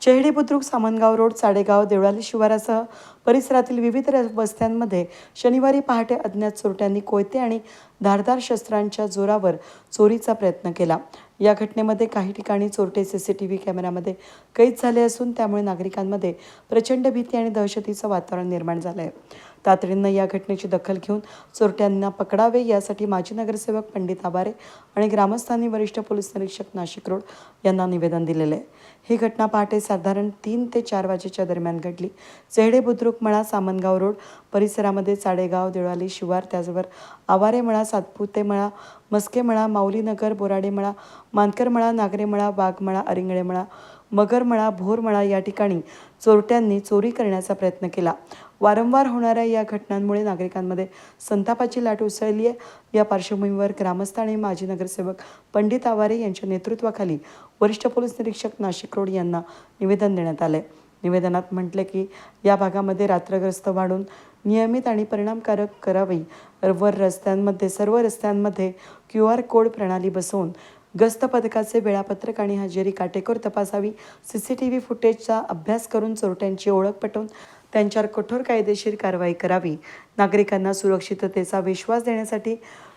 Chehedi Budruk Samangaon road Sadegaon Deolali शिवारासह परिसरातील विविध र- वस्त्यांमध्ये शनिवारी पहाटे अज्ञात चोरट्यांनी कोयते आणि धारदार शस्त्रांच्या जोरावर चोरीचा प्रयत्न केला. या घटनेमध्ये काही ठिकाणी चोरटे सी सी टी व्ही कॅमेऱ्यामध्ये कैद झाले असून त्यामुळे नागरिकांमध्ये प्रचंड भीती आणि दहशतीचं वातावरण निर्माण झालं आहे तातडीनं या घटनेची दखल घेऊन चोरट्यांना पकडावे यासाठी माजी नगरसेवक पंडित आबारे आणि ग्रामस्थांनी वरिष्ठ पोलीस निरीक्षक नाशिक रोड यांना निवेदन दिलेलं आहे. ही घटना पहाटे साधारण तीन ते चार वाजेच्या दरम्यान घडली. चेहडे बुद्रुक मळा सामनगाव रोड परिसरामध्ये साडेगाव देवळाली शिवार त्याचबरोबर आवारे मळा सातपुते मळा मस्के मळा माऊलीनगर बोराडे मळा मानकर मळा नागरे मळा वाघमळा अरिंगळे मळा मगर भोरमळा भोर या ठिकाणी चोरट्यांनी चोरी करण्याचा प्रयत्न केला. वारंवार होणाऱ्या या घटनांमुळे नागरिकांमध्ये संतापाची लाट उसळली आहे. या पार्श्वभूमीवर ग्रामस्थ आणि माजी नगरसेवक पंडित आवारे यांच्या नेतृत्वाखाली वरिष्ठ पोलीस निरीक्षक नाशिक रोड यांना निवेदन देण्यात आले निवेदनात म्हटले की या भागामध्ये रात्रग्रस्त वाढून नियमित आणि परिणामकारक करावी वर रस्त्यांमध्ये सर्व रस्त्यांमध्ये क्यू आर कोड प्रणाली बसवून गस्त पथकाचे वेळापत्रक आणि हजेरी काटेकोर तपासावी सी सी टी व्ही फुटेजचा अभ्यास करून चोरट्यांची ओळख पटवून त्यांच्यावर कठोर कायदेशीर कारवाई करावी. नागरिकांना सुरक्षिततेचा विश्वास देण्यासाठी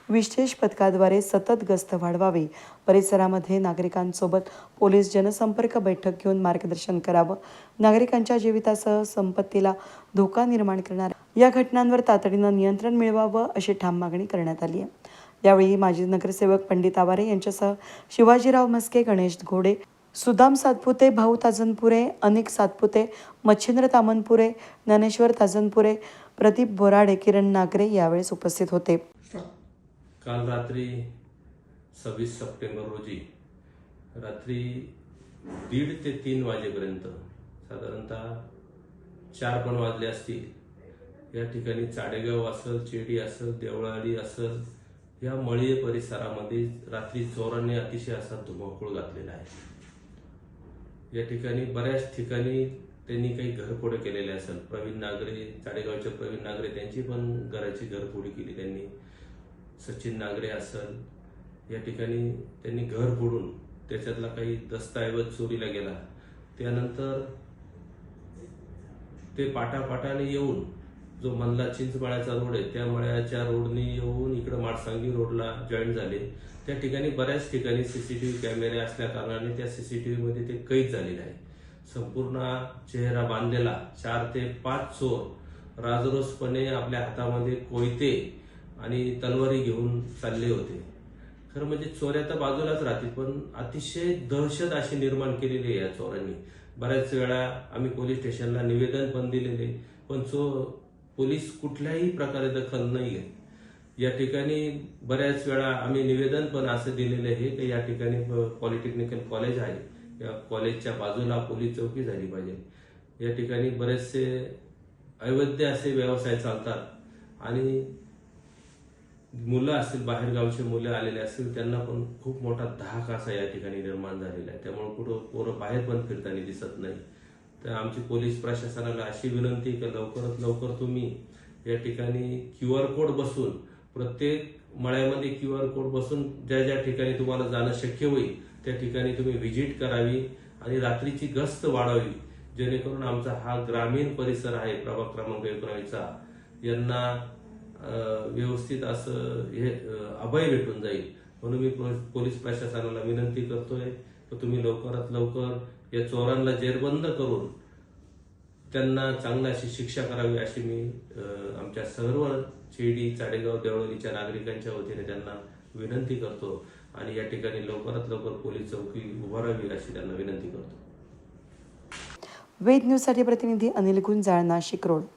विशेष पथकाद्वारे सतत गस्त वाढवावी. परिसरामध्ये नागरिकांसोबत पोलीस जनसंपर्क बैठक घेऊन मार्गदर्शन करावं. नागरिकांच्या जीवितासह संपत्तीला धोका निर्माण करणाऱ्या या घटनांवर तातडीनं नियंत्रण मिळवावं अशी ठाम मागणी करण्यात आली आहे. यावेळी माजी नगरसेवक पंडित आवारे यांच्यासह शिवाजीराव मस्के गणेश घोडे सुदाम सातपुते भाऊ ताजनपुरे अनिक सातपुते मच्छिंद्र तामनपुरे ज्ञानेश्वर ताजनपुरे प्रदीप बोराडे किरण नागरे यावेळेस उपस्थित होते. काल रात्री सव्वीस सप्टेंबर रोजी रात्री दीड ते तीन वाजेपर्यंत साधारणतः चार पण वाजले असतील या ठिकाणी चाडेगाव असेल चेडी असेल देवळाली असेल या मळीय परिसरामध्ये रात्री चोरांनी अतिशय असा धुमाकूळ घातलेला आहे. या ठिकाणी बऱ्याच ठिकाणी त्यांनी काही घरफोडे केलेले असेल. प्रवीण नागरे चाडेगावचे प्रवीण नागरे त्यांची पण घराची घरफोडी केली त्यांनी. सचिन नागरे असल. या ठिकाणी त्यांनी घर फोडून त्याच्यातला काही दस्तऐवज चोरीला गेला. त्यानंतर ते पाटापाटाने येऊन जो मनला चिंचमाळ्याचा रोड आहे त्या मळ्याच्या रोडने येऊन इकडं माडसांगी रोडला जॉईन झाले. त्या ठिकाणी बऱ्याच ठिकाणी सीसीटीव्ही कॅमेरे असल्या कारणाने त्या सीसीटीव्ही मध्ये ते कैद झालेले आहे. संपूर्ण चेहरा बांधलेला चार ते पाच चोर राजरोसपणे आपल्या हातामध्ये कोयते आणि तलवारी घेऊन चालले होते. खरं म्हणजे चोऱ्या तर बाजूलाच राहतील पण अतिशय दहशत अशी निर्माण केलेली आहे या चोरांनी. बऱ्याच वेळा आम्ही पोलीस स्टेशनला निवेदन पण दिलेले पण चो पोलीस कुठल्याही प्रकारे दखल नाही घेत या ठिकाणी बऱ्याच वेळा आम्ही निवेदन पण असं दिलेलं आहे की या ठिकाणी पॉलिटेक्निकल कॉलेज आहे. या कॉलेजच्या बाजूला पोलीस चौकी झाली पाहिजे. या ठिकाणी बरेचसे अवैध असे व्यवसाय चालतात आणि मुलं असतील बाहेरगावचे मुलं आलेले असतील त्यांना पण खूप मोठा धाक असा या ठिकाणी निर्माण झालेला आहे. त्यामुळे कुठं पोरं बाहेर पण फिरताना दिसत नाही. तर आमची पोलीस प्रशासनाला अशी विनंती की लवकरात लवकर तुम्ही या ठिकाणी क्यू आर कोड बसून प्रत्येक मळ्यामध्ये क्यू आर कोड बसून ज्या ज्या ठिकाणी तुम्हाला जाणं शक्य होईल त्या ठिकाणी तुम्ही व्हिजिट करावी आणि रात्रीची गस्त वाढावी जेणेकरून आमचा हा ग्रामीण परिसर आहे प्रभाग क्रमांक एकोणावीसचा. यांना व्यवस्थित असं हे अभय भेटून जाईल. म्हणून मी पोलीस प्रशासनाला विनंती करतोय. तर तुम्ही लवकरात लवकर या चोरांना जेरबंद करून त्यांना चांगली अशी शिक्षा करावी अशी मी आमच्या सर्व शिर्डी चाडेगाव देवळीच्या नागरिकांच्या वतीने त्यांना विनंती करतो आणि या ठिकाणी लवकरात लवकर पोलीस चौकी उभारावी अशी त्यांना विनंती करतो. वेद न्यूजसाठी प्रतिनिधी अनिल गुंजाळ नाशिक रोड.